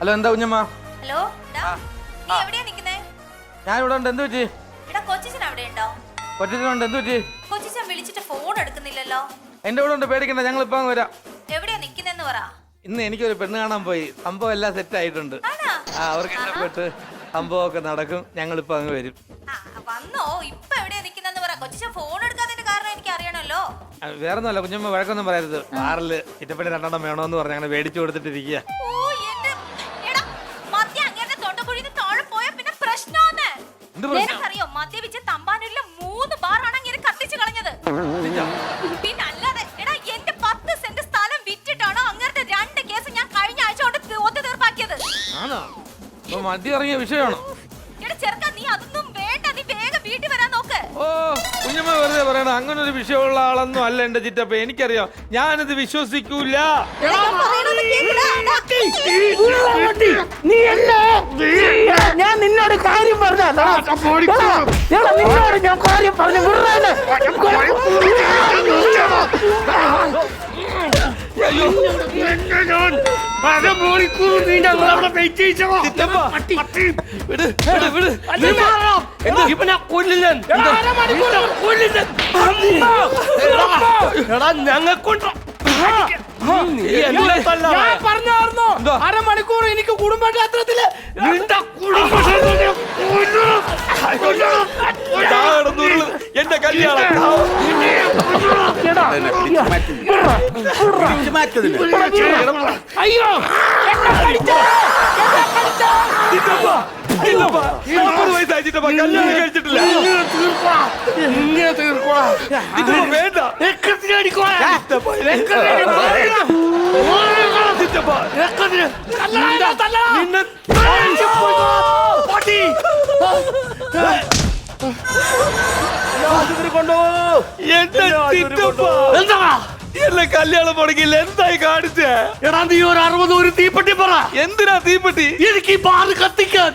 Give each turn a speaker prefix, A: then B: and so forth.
A: Hello എന്താ കുഞ്ഞമ്മ?
B: Hello നീ എവിടെയാ നിക്കുന്നേ?
A: ഞാൻ ഇവിടെ ഉണ്ട് എന്ത് പറ്റി?
B: ഇവിടെ കൊച്ചിച്ചൻ അവിടെ ഉണ്ടോ
A: കൊച്ചിട്ടുണ്ട് എന്ത് പറ്റി?
B: കൊച്ചിച്ചൻ വിളിച്ചിട്ട് ഫോൺ എടുക്കുന്നില്ലല്ലോ.
A: എന്റെ കൂടെ ഉണ്ട് പേടിക്കണ്ട. ഞങ്ങൾ ഇപ്പൊ അങ്ങ് വരാം.
B: എവിടെയാ നിക്കുന്നെന്ന് പറ.
A: ഇന്ന് എനിക്കൊരു പെണ്ണ് കാണാൻ പോയി. സംഭവം എല്ലാം സെറ്റ് ആയിട്ടുണ്ട്. ആ അവർക്ക് ഇഷ്ടപ്പെട്ട് സംഭവമൊക്കെ നടക്കും. ഞങ്ങൾ ഇപ്പൊ അങ്ങ് വരും.
B: വന്നോ. ഇപ്പൊ എവിടെയാ നിക്കുന്നെന്ന് പറ. കൊച്ചിച്ചൻ ഫോൺ എടുക്കാത്തതിന്റെ കാരണം എനിക്ക് അറിയണല്ലോ
A: വേറെ വേറൊന്നുമല്ല കുഞ്ഞമ്മ വഴക്കൊന്നും പറയരുത്. ആറിൽ ചിറ്റപ്പള്ളി രണ്ടെണ്ണം വേണോന്ന് പറഞ്ഞ് അങ്ങനെ മേടിച്ചു കൊടുത്തിട്ടിരിക്കുക
B: നിനക്കറിയോ മദ്യപിച്ച് തമ്പാനൂരിലെ മൂന്ന് ബാറാണ് അങ്ങനെ കത്തിച്ചു കളഞ്ഞത്. പിന്നെ അല്ലാതെ എടാ എന്റെ പത്ത് സെന്റ് സ്ഥലം വിറ്റിട്ടാണോ അങ്ങനത്തെ രണ്ട് കേസ് ഞാൻ കഴിഞ്ഞ ആഴ്ച കൊണ്ട് തീ- ഒത്തു തീർപ്പാക്കിയത്?
A: ആണോ? അപ്പൊ മദ്യം ഇറങ്ങിയ വിഷയമാണോ?
B: എടാ ചെറുക്ക നീ അതൊന്നും വേണ്ട. നീ വേഗം വീട്ടിൽ വരാൻ നോക്ക്.
A: ഓ കുഞ്ഞമ്മ വെറുതെ പറയണ അങ്ങനെ ഒരു വിഷയമുള്ള ആളൊന്നും അല്ല എന്റെ ചിറ്റപ്പ. എനിക്കറിയാം. ഞാനിത് വിശ്വസിക്കൂല.
C: നിന്നോട് കാര്യം പറഞ്ഞതാ നിന്നോട് ഞാൻ കാര്യം പറഞ്ഞു വിടാനെ. ഞങ്ങൾക്കുണ്ട് ഞാൻ പറഞ്ഞായിരുന്നു? അരമണിക്കൂർ എനിക്ക് കുടുംബക്ഷേത്രത്തിൽ അയ്യോ
A: നാൽപ്പത് വയസ്സായി ചിറ്റപ്പ കല്യാണം കഴിച്ചിട്ടില്ല
C: ഇങ്ങനെ തീർക്കോളാ.
A: ചിറ്റപ്പ വേണ്ട. ചിറ്റപ്പ. നിന്നെ എന്നെ കല്യാണം മുടങ്ങില്ല എന്തായി കാണിച്ചേ?
C: എടാ നീ ഒരു അറുപത് ഒരു തീപ്പെട്ടി പറ.
A: എന്തിനാ തീപ്പെട്ടി?
C: എനിക്ക് ഈ ബാറ് കത്തിക്കാൻ.